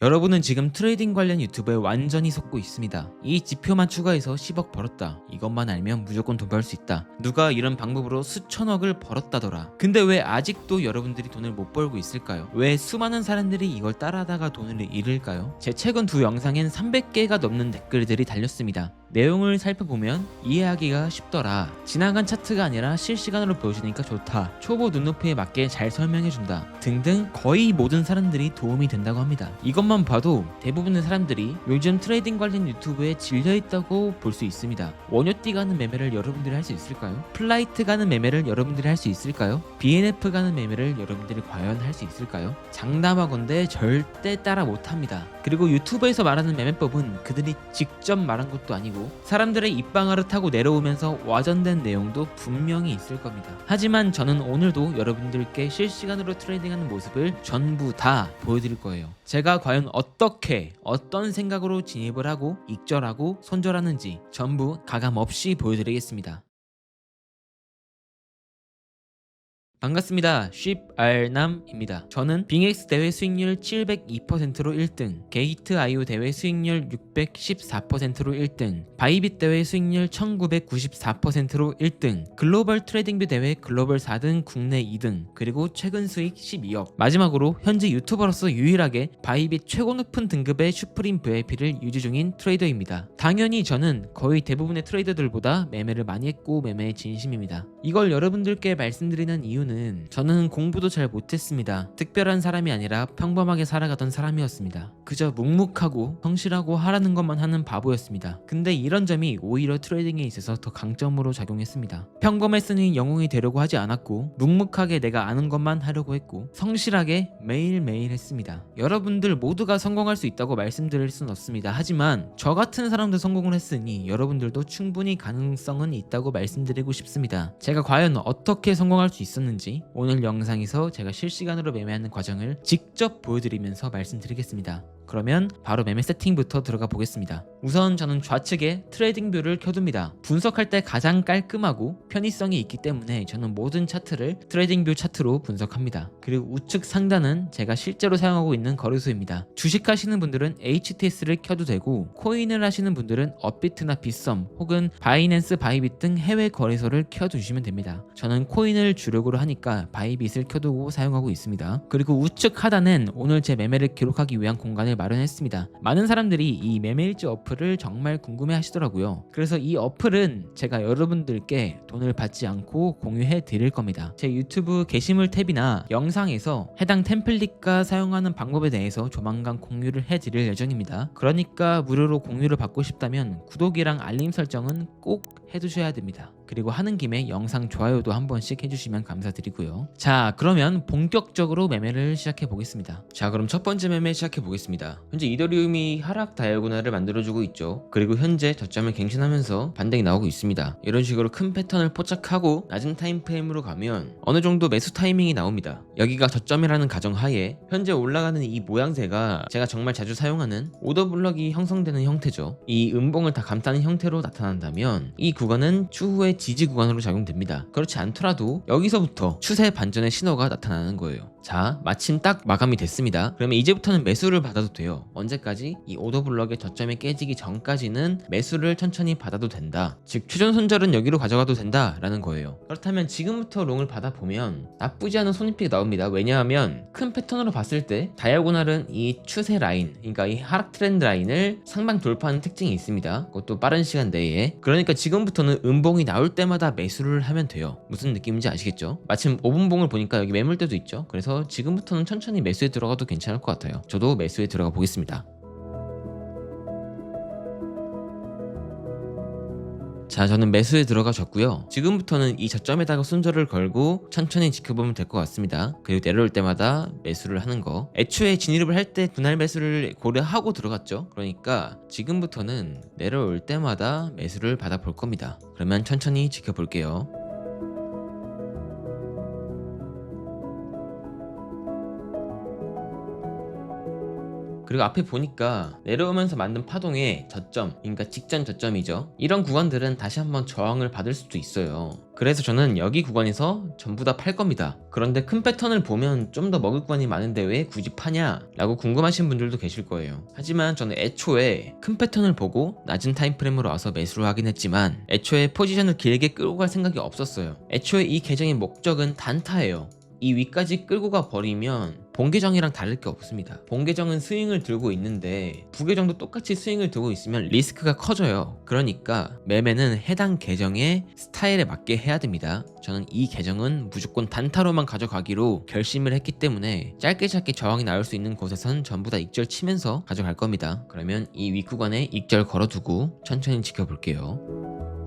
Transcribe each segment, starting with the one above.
여러분은 지금 트레이딩 관련 유튜브에 완전히 속고 있습니다. 이 지표만 추가해서 10억 벌었다. 이것만 알면 무조건 돈 벌 수 있다. 누가 이런 방법으로 수천억을 벌었다더라. 근데 왜 아직도 여러분들이 돈을 못 벌고 있을까요? 왜 수많은 사람들이 이걸 따라하다가 돈을 잃을까요? 제 최근 두 영상엔 300개가 넘는 댓글들이 달렸습니다. 내용을 살펴보면 이해하기가 쉽더라. 지나간 차트가 아니라 실시간으로 보여주니까 좋다. 초보 눈높이에 맞게 잘 설명해준다. 등등 거의 모든 사람들이 도움이 된다고 합니다. 이것만 봐도 대부분의 사람들이 요즘 트레이딩 관련 유튜브에 질려있다고 볼 수 있습니다. 원효띠 가는 매매를 여러분들이 할 수 있을까요? 플라이트 가는 매매를 여러분들이 할 수 있을까요? BNF 가는 매매를 여러분들이 과연 할 수 있을까요? 장담하건대 절대 따라 못합니다. 그리고 유튜브에서 말하는 매매법은 그들이 직접 말한 것도 아니고 사람들의 입방아를 타고 내려오면서 와전된 내용도 분명히 있을 겁니다. 하지만 저는 오늘도 여러분들께 실시간으로 트레이딩하는 모습을 전부 다 보여드릴 거예요. 제가 과연 어떻게 어떤 생각으로 진입을 하고 익절하고 손절하는지 전부 가감 없이 보여드리겠습니다. 반갑습니다. 쉽알남입니다. 저는 빙엑스 대회 수익률 702%로 1등, 게이트 아이오 대회 수익률 614%로 1등, 바이빗 대회 수익률 1994%로 1등, 글로벌 트레이딩뷰 대회 글로벌 4등, 국내 2등, 그리고 최근 수익 12억. 마지막으로 현재 유튜버로서 유일하게 바이빗 최고 높은 등급의 슈프림 VIP를 유지 중인 트레이더입니다. 당연히 저는 거의 대부분의 트레이더들보다 매매를 많이 했고 매매에 진심입니다. 이걸 여러분들께 말씀드리는 이유는 저는 공부도 잘 못했습니다. 특별한 사람이 아니라 평범하게 살아가던 사람이었습니다. 그저 묵묵하고 성실하고 하라는 것만 하는 바보였습니다. 근데 이런 점이 오히려 트레이딩에 있어서 더 강점으로 작용했습니다. 평범했으니 영웅이 되려고 하지 않았고 묵묵하게 내가 아는 것만 하려고 했고 성실하게 매일매일 했습니다. 여러분들 모두가 성공할 수 있다고 말씀드릴 순 없습니다. 하지만 저 같은 사람도 성공을 했으니 여러분들도 충분히 가능성은 있다고 말씀드리고 싶습니다. 제가 과연 어떻게 성공할 수 있었는지 오늘 영상에서 제가 실시간으로 매매하는 과정을 직접 보여드리면서 말씀드리겠습니다. 그러면 바로 매매 세팅부터 들어가 보겠습니다. 우선 저는 좌측에 트레이딩 뷰를 켜둡니다. 분석할 때 가장 깔끔하고 편의성이 있기 때문에 저는 모든 차트를 트레이딩 뷰 차트로 분석합니다. 그리고 우측 상단은 제가 실제로 사용하고 있는 거래소입니다. 주식 하시는 분들은 HTS를 켜도 되고 코인을 하시는 분들은 업비트나 빗썸 혹은 바이낸스 바이빗 등 해외 거래소를 켜두시면 됩니다. 저는 코인을 주력으로 하니까 바이빗을 켜두고 사용하고 있습니다. 그리고 우측 하단엔 오늘 제 매매를 기록하기 위한 공간을 마련했습니다. 많은 사람들이 이 매매일지 어플을 정말 궁금해 하시더라고요. 그래서 이 어플은 제가 여러분들께 돈을 받지 않고 공유해 드릴 겁니다. 제 유튜브 게시물 탭이나 영상에서 해당 템플릿과 사용하는 방법에 대해서 조만간 공유를 해 드릴 예정입니다. 그러니까 무료로 공유를 받고 싶다면 구독이랑 알림 설정은 꼭 해두셔야 됩니다. 그리고 하는 김에 영상 좋아요도 한 번씩 해주시면 감사드리고요. 자, 그러면 본격적으로 매매를 시작해 보겠습니다. 자, 그럼 첫 번째 매매 시작해 보겠습니다. 현재 이더리움이 하락 다이아고날을 만들어주고 있죠. 그리고 현재 저점을 갱신하면서 반등이 나오고 있습니다. 이런 식으로 큰 패턴을 포착하고 낮은 타임프레임으로 가면 어느 정도 매수 타이밍이 나옵니다. 여기가 저점이라는 가정하에 현재 올라가는 이 모양새가 제가 정말 자주 사용하는 오더블럭이 형성되는 형태죠. 이 음봉을 다 감싸는 형태로 나타난다면 이 구간은 추후에 지지 구간으로 작용됩니다. 그렇지 않더라도 여기서부터 추세 반전의 신호가 나타나는 거예요. 자, 마침 딱 마감이 됐습니다. 그러면 이제부터는 매수를 받아도 돼요. 언제까지? 이 오더블럭의 저점이 깨지기 전까지는 매수를 천천히 받아도 된다. 즉, 추전 손절은 여기로 가져가도 된다라는 거예요. 그렇다면 지금부터 롱을 받아보면 나쁘지 않은 손익이 나옵니다. 왜냐하면 큰 패턴으로 봤을 때 다이아고날은 이 추세 라인, 그러니까 이 하락 트렌드 라인을 상방 돌파하는 특징이 있습니다. 그것도 빠른 시간 내에. 그러니까 지금부터는 음봉이 나올 때마다 매수를 하면 돼요. 무슨 느낌인지 아시겠죠? 마침 5분봉을 보니까 여기 매물대도 있죠. 그래서 지금부터는 천천히 매수에 들어가도 괜찮을 것 같아요. 저도 매수에 들어가 보겠습니다. 자, 저는 매수에 들어가졌고요. 지금부터는 이 저점에다가 손절을 걸고 천천히 지켜보면 될 것 같습니다. 그리고 내려올 때마다 매수를 하는 거. 애초에 진입을 할 때 분할 매수를 고려하고 들어갔죠. 그러니까 지금부터는 내려올 때마다 매수를 받아볼 겁니다. 그러면 천천히 지켜볼게요. 그리고 앞에 보니까 내려오면서 만든 파동의 저점, 그러니까 직전 저점이죠. 이런 구간들은 다시 한번 저항을 받을 수도 있어요. 그래서 저는 여기 구간에서 전부 다 팔 겁니다. 그런데 큰 패턴을 보면 좀 더 먹을 구간이 많은데 왜 굳이 파냐? 라고 궁금하신 분들도 계실 거예요. 하지만 저는 애초에 큰 패턴을 보고 낮은 타임프레임으로 와서 매수를 하긴 했지만 애초에 포지션을 길게 끌고 갈 생각이 없었어요. 애초에 이 계정의 목적은 단타예요. 이 위까지 끌고 가 버리면 본계정이랑 다를 게 없습니다. 본계정은 스윙을 들고 있는데 부계정도 똑같이 스윙을 들고 있으면 리스크가 커져요. 그러니까 매매는 해당 계정의 스타일에 맞게 해야 됩니다. 저는 이 계정은 무조건 단타로만 가져가기로 결심을 했기 때문에 짧게 짧게 저항이 나올 수 있는 곳에선 전부 다 익절 치면서 가져갈 겁니다. 그러면 이 윗구간에 익절 걸어두고 천천히 지켜볼게요.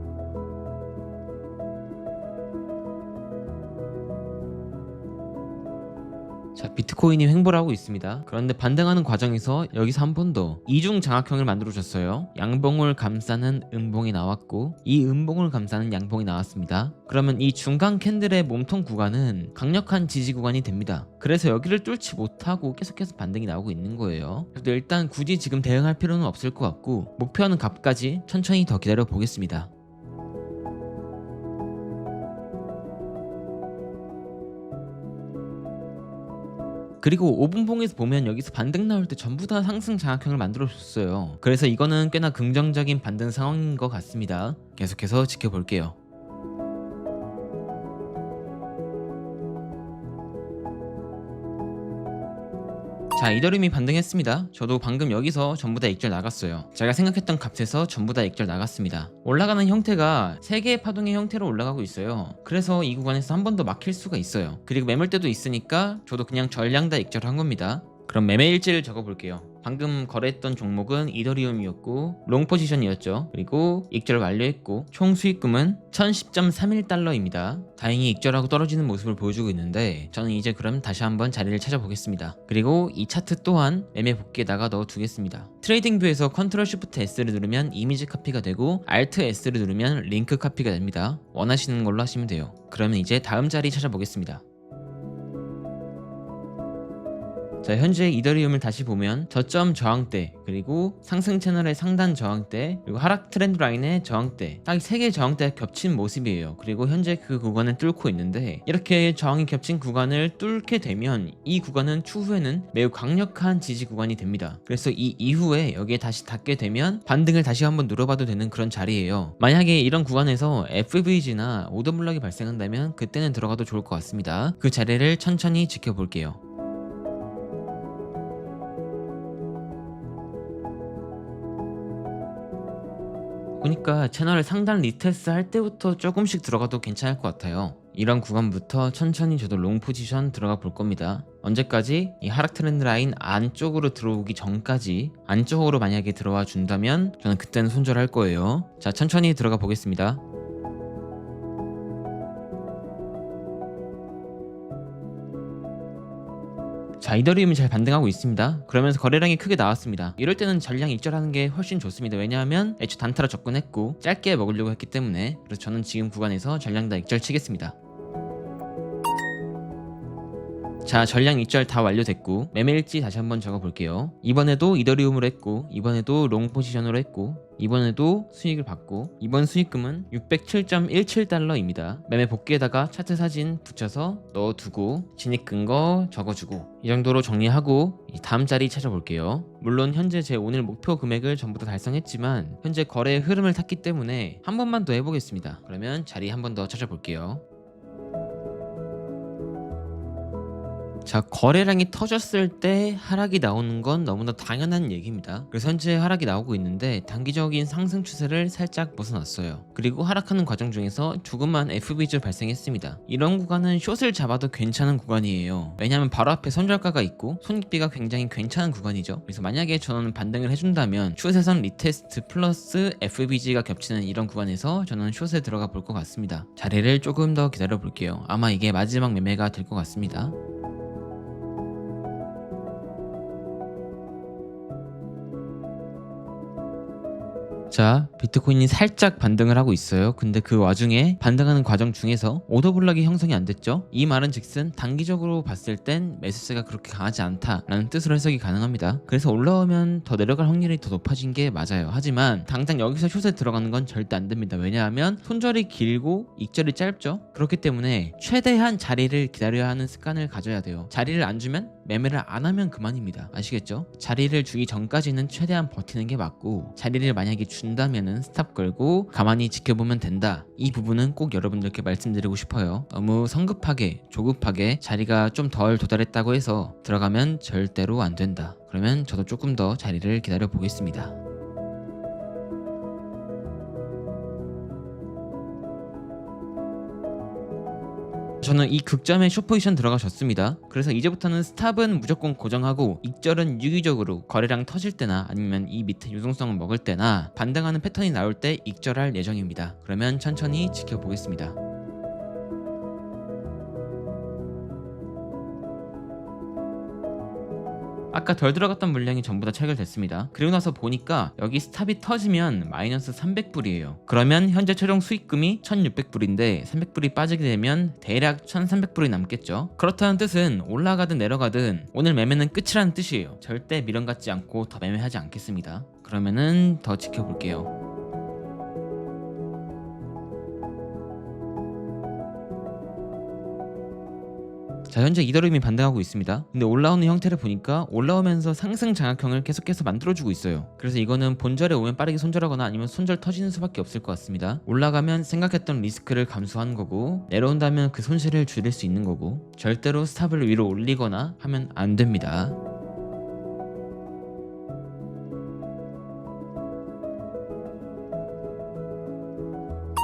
자 비트코인이 횡보를 하고 있습니다. 그런데 반등하는 과정에서 여기서 한 번 더 이중 장악형을 만들어 줬어요. 양봉을 감싸는 음봉이 나왔고 이 음봉을 감싸는 양봉이 나왔습니다. 그러면 이 중간 캔들의 몸통 구간은 강력한 지지 구간이 됩니다. 그래서 여기를 뚫지 못하고 계속해서 반등이 나오고 있는 거예요. 그래도 일단 굳이 지금 대응할 필요는 없을 것 같고 목표하는 값까지 천천히 더 기다려 보겠습니다 그리고 5분봉에서 보면 여기서 반등 나올 때 전부 다 상승 장악형을 만들어 줬어요. 그래서 이거는 꽤나 긍정적인 반등 상황인 것 같습니다. 계속해서 지켜볼게요. 자 이더리움이 반등했습니다. 저도 방금 여기서 전부 다 익절 나갔어요. 제가 생각했던 값에서 전부 다 익절 나갔습니다. 올라가는 형태가 3개의 파동의 형태로 올라가고 있어요. 그래서 이 구간에서 한 번 더 막힐 수가 있어요. 그리고 매물대도 있으니까 저도 그냥 전량 다 익절한 겁니다. 그럼 매매 일지를 적어볼게요 방금 거래했던 종목은 이더리움이었고 롱 포지션이었죠. 그리고 익절 완료했고 총 수익금은 1010.31달러입니다. 다행히 익절하고 떨어지는 모습을 보여주고 있는데 저는 이제 그럼 다시 한번 자리를 찾아보겠습니다. 그리고 이 차트 또한 매매 복귀에다가 넣어두겠습니다. 트레이딩 뷰에서 컨트롤 쉬프트 S를 누르면 이미지 카피가 되고 Alt S를 누르면 링크 카피가 됩니다. 원하시는 걸로 하시면 돼요. 그러면 이제 다음 자리 찾아보겠습니다. 자 현재 이더리움을 다시 보면 저점 저항대 그리고 상승 채널의 상단 저항대 그리고 하락 트렌드 라인의 저항대. 딱 세 개의 저항대가 겹친 모습이에요. 그리고 현재 그 구간을 뚫고 있는데 이렇게 저항이 겹친 구간을 뚫게 되면 이 구간은 추후에는 매우 강력한 지지 구간이 됩니다. 그래서 이 이후에 여기에 다시 닿게 되면 반등을 다시 한번 눌러봐도 되는 그런 자리예요. 만약에 이런 구간에서 FVG나 오더블락이 발생한다면 그때는 들어가도 좋을 것 같습니다. 그 자리를 천천히 지켜볼게요 보니까 채널을 상단 리테스트 할 때부터 조금씩 들어가도 괜찮을 것 같아요. 이런 구간부터 천천히 저도 롱 포지션 들어가 볼 겁니다. 언제까지? 이 하락 트렌드 라인 안쪽으로 들어오기 전까지 안쪽으로 만약에 들어와 준다면 저는 그때는 손절할 거예요. 자, 천천히 들어가 보겠습니다. 자 이더리움이 잘 반등하고 있습니다. 그러면서 거래량이 크게 나왔습니다. 이럴 때는 전량 익절하는 게 훨씬 좋습니다. 왜냐하면 애초 단타로 접근했고 짧게 먹으려고 했기 때문에. 그래서 저는 지금 구간에서 전량 다 익절 치겠습니다 자 전량 익절 다 완료됐고 매매일지 다시 한번 적어볼게요. 이번에도 이더리움으로 했고 이번에도 롱 포지션으로 했고 이번에도 수익을 받고 이번 수익금은 607.17달러입니다. 매매 복귀에다가 차트 사진 붙여서 넣어두고 진입 근거 적어주고 이 정도로 정리하고 다음 자리 찾아볼게요. 물론 현재 제 오늘 목표 금액을 전부 다 달성했지만 현재 거래의 흐름을 탔기 때문에 한 번만 더 해보겠습니다. 그러면 자리 한 번 더 찾아볼게요 자 거래량이 터졌을 때 하락이 나오는 건 너무나 당연한 얘기입니다. 그래서 현재 하락이 나오고 있는데 단기적인 상승 추세를 살짝 벗어났어요. 그리고 하락하는 과정 중에서 조금만 FVG 발생했습니다. 이런 구간은 숏을 잡아도 괜찮은 구간이에요. 왜냐하면 바로 앞에 손절가가 있고 손익비가 굉장히 괜찮은 구간이죠. 그래서 만약에 저는 반등을 해준다면 숏에선 리테스트 플러스 FVG가 겹치는 이런 구간에서 저는 숏에 들어가 볼 것 같습니다. 자리를 조금 더 기다려 볼게요. 아마 이게 마지막 매매가 될 것 같습니다 자, 비트코인이 살짝 반등을 하고 있어요. 근데 그 와중에 반등하는 과정 중에서 오더블락이 형성이 안 됐죠. 이 말은 즉슨 단기적으로 봤을 땐 매수세가 그렇게 강하지 않다라는 뜻으로 해석이 가능합니다. 그래서 올라오면 더 내려갈 확률이 더 높아진 게 맞아요. 하지만 당장 여기서 숏에 들어가는 건 절대 안 됩니다. 왜냐하면 손절이 길고 익절이 짧죠. 그렇기 때문에 최대한 자리를 기다려야 하는 습관을 가져야 돼요. 자리를 안 주면 매매를 안 하면 그만입니다. 아시겠죠? 자리를 주기 전까지는 최대한 버티는 게 맞고 자리를 만약에 준다면은 스탑 걸고 가만히 지켜보면 된다. 이 부분은 꼭 여러분들께 말씀드리고 싶어요. 너무 성급하게 조급하게 자리가 좀 덜 도달했다고 해서 들어가면 절대로 안 된다. 그러면 저도 조금 더 자리를 기다려 보겠습니다. 저는 이 극점에 숏포지션 들어가셨습니다. 그래서 이제부터는 스탑은 무조건 고정하고 익절은 유기적으로 거래량 터질 때나 아니면 이 밑에 유동성을 먹을 때나 반등하는 패턴이 나올 때 익절할 예정입니다. 그러면 천천히 지켜보겠습니다. 아까 덜 들어갔던 물량이 전부 다 체결됐습니다. 그리고 나서 보니까 여기 스탑이 터지면 마이너스 300불이에요. 그러면 현재 최종 수익금이 1600불인데 300불이 빠지게 되면 대략 1300불이 남겠죠. 그렇다는 뜻은 올라가든 내려가든 오늘 매매는 끝이라는 뜻이에요. 절대 미련 갖지 않고 더 매매하지 않겠습니다. 그러면은 더 지켜볼게요. 자 현재 이더리움이 반등하고 있습니다. 근데 올라오는 형태를 보니까 올라오면서 상승 장악형을 계속해서 만들어주고 있어요. 그래서 이거는 본절에 오면 빠르게 손절하거나 아니면 손절 터지는 수밖에 없을 것 같습니다. 올라가면 생각했던 리스크를 감수하는 거고 내려온다면 그 손실을 줄일 수 있는 거고 절대로 스탑을 위로 올리거나 하면 안 됩니다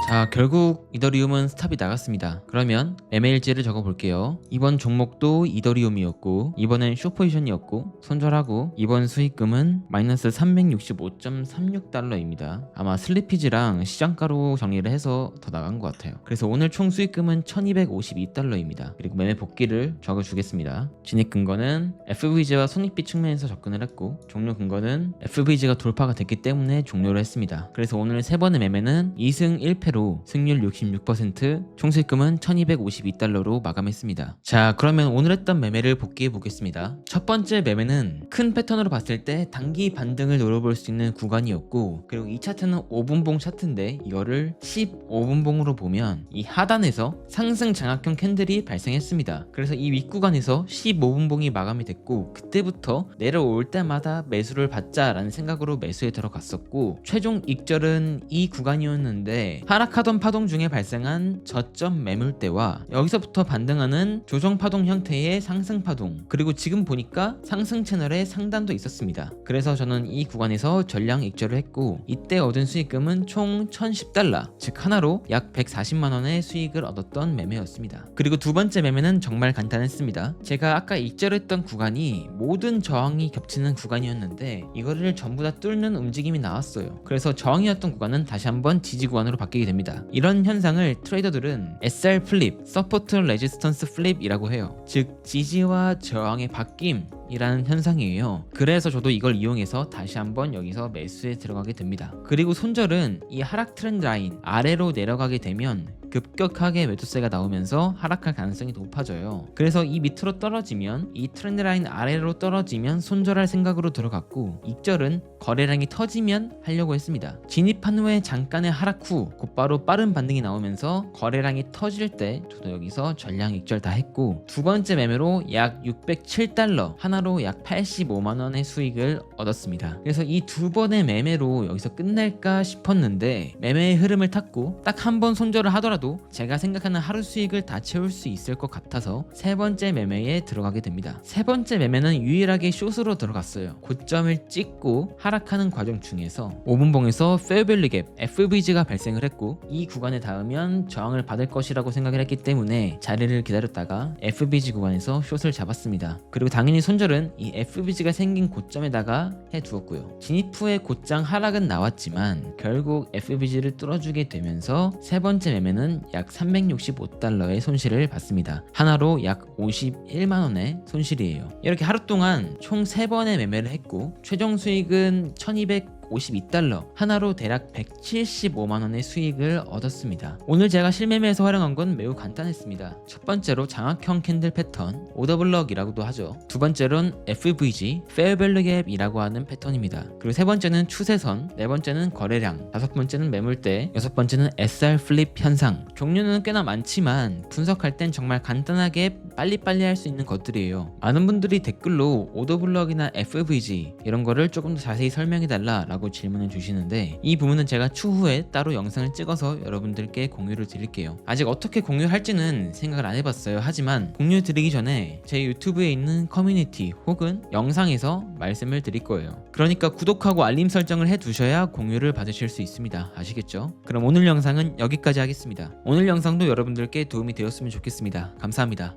자 결국 이더리움은 스탑이 나갔습니다. 그러면 매매일지를 적어볼게요. 이번 종목도 이더리움이었고 이번엔 쇼포지션이었고 손절하고 이번 수익금은 마이너스 365.36달러입니다. 아마 슬리피지랑 시장가로 정리를 해서 더 나간 것 같아요. 그래서 오늘 총 수익금은 1252달러입니다. 그리고 매매 복귀를 적어주겠습니다. 진입 근거는 FVG와 손익비 측면에서 접근을 했고 종료 근거는 FVG가 돌파가 됐기 때문에 종료를 했습니다. 그래서 오늘 세 번의 매매는 2승 1패로 승률 66%, 총수익금은 1252달러로 마감했습니다. 자, 그러면 오늘 했던 매매를 복귀해 보겠습니다. 첫 번째 매매는 큰 패턴으로 봤을 때 단기 반등을 노려볼 수 있는 구간이었고, 그리고 이 차트는 5분봉 차트인데 이거를 15분봉으로 보면 이 하단에서 상승 장악형 캔들이 발생했습니다. 그래서 이 윗구간에서 15분봉이 마감이 됐고, 그때부터 내려올 때마다 매수를 받자라는 생각으로 매수에 들어갔었고, 최종 익절은 이 구간이었는데 하락 하락하던 파동 중에 발생한 저점 매물대와 여기서부터 반등하는 조정 파동 형태의 상승 파동 그리고 지금 보니까 상승 채널의 상단도 있었습니다. 그래서 저는 이 구간에서 전량 익절을 했고 이때 얻은 수익금은 총 1010달러 즉 하나로 약 140만 원의 수익을 얻었던 매매였습니다. 그리고 두 번째 매매는 정말 간단했습니다. 제가 아까 익절했던 구간이 모든 저항이 겹치는 구간이었는데 이거를 전부 다 뚫는 움직임이 나왔어요. 그래서 저항이었던 구간은 다시 한번 지지 구간으로 바뀌게 됩니다. 됩니다. 이런 현상을 트레이더들은 SR 플립, 서포트 레지스턴스 플립이라고 해요. 즉 지지와 저항의 바뀜 이라는 현상이에요. 그래서 저도 이걸 이용해서 다시 한번 여기서 매수에 들어가게 됩니다. 그리고 손절은 이 하락 트렌드 라인 아래로 내려가게 되면 급격하게 매도세가 나오면서 하락할 가능성이 높아져요. 그래서 이 밑으로 떨어지면 이 트렌드 라인 아래로 떨어지면 손절할 생각으로 들어갔고 익절은 거래량이 터지면 하려고 했습니다. 진입한 후에 잠깐의 하락 후 곧바로 빠른 반등이 나오면서 거래량이 터질 때 저도 여기서 전량 익절 다 했고 두 번째 매매로 약 607달러 하나 로 약 85만 원의 수익을 얻었습니다. 그래서 이 두 번의 매매로 여기서 끝낼까 싶었는데 매매의 흐름을 탔고 딱 한 번 손절을 하더라도 하더라도 제가 생각하는 하루 수익을 다 채울 수 있을 것 같아서 세 번째 매매에 들어가게 됩니다. 세 번째 매매는 유일하게 숏으로 들어갔어요. 고점을 찍고 하락하는 과정 중에서 5분봉에서 페어밸리 갭 FVG가 발생을 했고 이 구간에 닿으면 저항을 받을 것이라고 생각을 했기 때문에 자리를 기다렸다가 FVG 구간에서 숏을 잡았습니다. 그리고 당연히 손절 은 이 FVG가 생긴 고점에다가 해두었고요. 진입 후에 곧장 하락은 나왔지만 결국 FVG를 뚫어주게 되면서 세 번째 매매는 약 365달러의 손실을 받습니다. 하나로 약 51만원의 손실이에요. 이렇게 하루 동안 총 3번의 매매를 했고 최종 수익은 1200 252달러, 하나로 대략 175만 원의 수익을 얻었습니다. 오늘 제가 실매매에서 활용한 건 매우 간단했습니다. 첫 번째로 장악형 캔들 패턴, 오더블럭이라고도 하죠. 두 번째로는 FVG, 페어밸류 갭이라고 하는 패턴입니다. 그리고 세 번째는 추세선, 네 번째는 거래량, 다섯 번째는 매물대, 여섯 번째는 SR 플립 현상. 종류는 꽤나 많지만 분석할 땐 정말 간단하게 빨리빨리 할 수 있는 것들이에요. 많은 분들이 댓글로 오더블럭이나 FVG 이런 거를 조금 더 자세히 설명해 달라 라고 질문을 주시는데 이 부분은 제가 추후에 따로 영상을 찍어서 여러분들께 공유를 드릴게요. 아직 어떻게 공유할지는 생각을 안 해봤어요. 하지만 공유 드리기 전에 제 유튜브에 있는 커뮤니티 혹은 영상에서 말씀을 드릴 거예요. 그러니까 구독하고 알림 설정을 해 두셔야 공유를 받으실 수 있습니다. 아시겠죠? 그럼 오늘 영상은 여기까지 하겠습니다. 오늘 영상도 여러분들께 도움이 되었으면 좋겠습니다. 감사합니다.